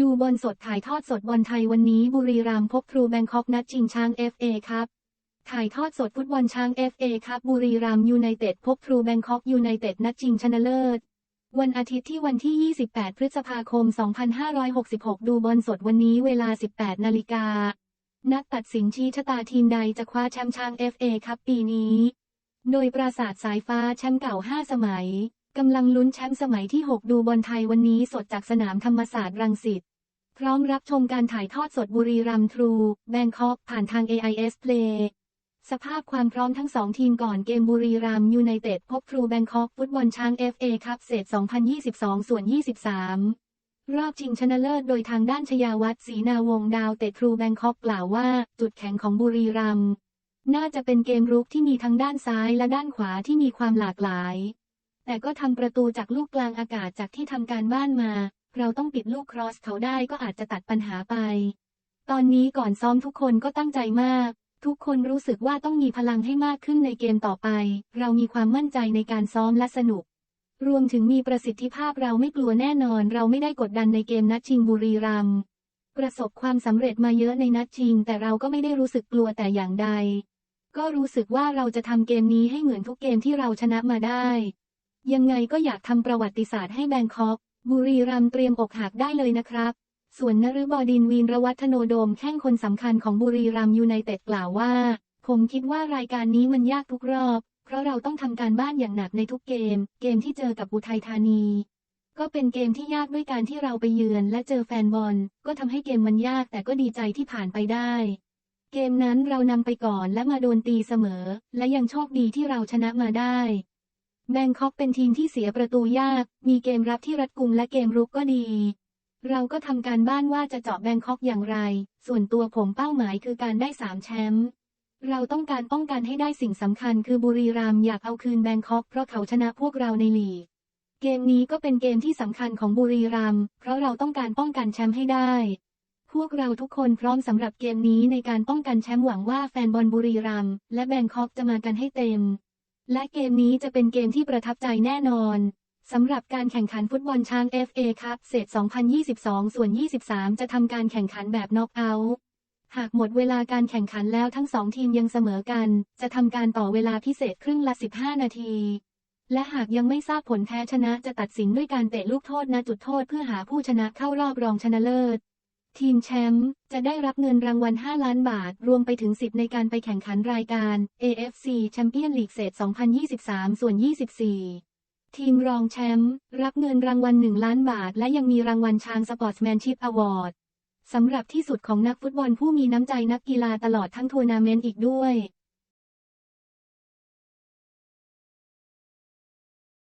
ดูบอลสดถ่ายทอดสดบอลไทยวันนี้บุรีรัมย์พบทรูแบงคอกนัดชิงช้าง FA ครับถ่ายทอดสดฟุตบอลช้าง FA ครับบุรีรัมย์ยูไนเต็ดพบทรูแบงคอกยูไนเต็ดนัดชิงชนะเลิศ วันอาทิตย์ที่วันที่ 28 พฤษภาคม 2566 ดูบอลสดวันนี้เวลา 18 นาฬิกา นักตัดสินชี้ชะตาทีมใดจะคว้าแชมป์ช้าง FA ครับปีนี้ โดยปราสาทสายฟ้าแชมป์เก่า 5 สมัย กำลังลุ้นแชมป์สมัยที่ 6 ดูบอลไทยวันนี้สดจากสนามธรรมศาสตร์รังสิต พร้อมรับชมการถ่ายทอดสดบุรีรัมย์ทรู แบงคอกผ่านทาง AIS Play สภาพความพร้อมทั้งสองทีมก่อนเกมบุรีรัมย์ยูไนเต็ดพบทรูแบงคอกฟุตบอลช้าง FA คัพเศษ 2022 ส่วน 23 รอบชิงชนะเลิศโดยทางด้านชยาวัฒน์ศรีนาวงดาวเตะทรูแบงคอกกล่าวว่า จุดแข็งของบุรีรัมย์น่าจะเป็นเกมรุกที่มีทั้งด้านซ้ายและด้านขวาที่มีความหลากหลาย แต่ก็ทำประตูจากลูกกลางอากาศจากที่ทำการบ้านมา เราต้องปิดลูกครอสเขาได้ก็อาจจะตัดปัญหาไป ตอนนี้ก่อนซ้อมทุกคนก็ตั้งใจมาก ทุกคนรู้สึกว่าต้องมีพลังให้มากขึ้นในเกมต่อไป เรามีความมั่นใจในการซ้อมและสนุก รวมถึงมีประสิทธิภาพเราไม่กลัวแน่นอน เราไม่ได้กดดันในเกมนัดชิงบุรีรัมย์ประสบความสำเร็จมาเยอะในนัดชิง แต่เราก็ไม่ได้รู้สึกกลัวแต่อย่างใด ก็รู้สึกว่าเราจะทำเกมนี้ให้เหมือนทุกเกมที่เราชนะมาได้ ยังไงก็อยากทำประวัติศาสตร์ให้แบงคอก บุรีรัมย์เตรียมอกหักได้เลยนะครับ ส่วนนฤบดินวีนรวัฒโนโดมแข้งคนสำคัญของบุรีรัมย์ยูไนเต็ดกล่าวว่า ผมคิดว่ารายการนี้มันยากทุกรอบ เพราะเราต้องทำการบ้านอย่างหนักในทุกเกม เกมที่เจอกับอุทัยธานี ก็เป็นเกมที่ยากด้วยการที่เราไปเยือนและเจอแฟนบอล ก็ทำให้เกมมันยากแต่ก็ดีใจที่ผ่านไปได้เกมนั้นเรานำไปก่อนและมาโดนตีเสมอ และยังโชคดีที่เราชนะมาได้ แบงคอกเป็นทีมที่เสียประตูยาก มีเกมรับที่รัดกุมและเกมรุกก็ดี เราก็ทำการบ้านว่าจะเจาะแบงคอกอย่างไร ส่วนตัวผมเป้าหมายคือการได้สามแชมป์เราต้องการป้องกันให้ได้สิ่งสำคัญคือบุรีรัมย์อยากเอาคืนแบงคอกเพราะเขาชนะพวกเราในลีก เกมนี้ก็เป็นเกมที่สำคัญของบุรีรัมย์เพราะเราต้องการป้องกันแชมป์ให้ได้ พวกเราทุกคนพร้อมสำหรับเกมนี้ในการป้องกันแชมป์หวังว่าแฟนบอลบุรีรัมย์และแบงคอกจะมากันให้เต็ม และเกมนี้จะเป็นเกมที่ประทับใจแน่นอน สำหรับการแข่งขันฟุตบอลช้าง FA ครับเศษ 2022 ส่วน 23 จะทำการแข่งขันแบบน็อกเอาท์หากหมดเวลาการแข่งขันแล้วทั้งสองทีมยังเสมอกัน จะทำการต่อเวลาพิเศษครึ่งละ 15 นาที และหากยังไม่ทราบผลแพ้ชนะจะตัดสินด้วยการเตะลูกโทษณจุดโทษเพื่อหาผู้ชนะเข้ารอบรองชนะเลิศ ทีมแชมป์จะได้รับเงินรางวัล 5 ล้านบาท รวมไปถึง 10 ในการไปแข่งขันรายการ AFC Champion League เศษ 2023 ส่วน 24 ทีมรองแชมป์รับเงินรางวัล 1 ล้านบาท และยังมีรางวัลช้างสปอร์ตแมนชิพอวอร์ดสำหรับที่สุดของนักฟุตบอลผู้มีน้ำใจนักกีฬาตลอดทั้งทัวร์นาเมนต์อีกด้วย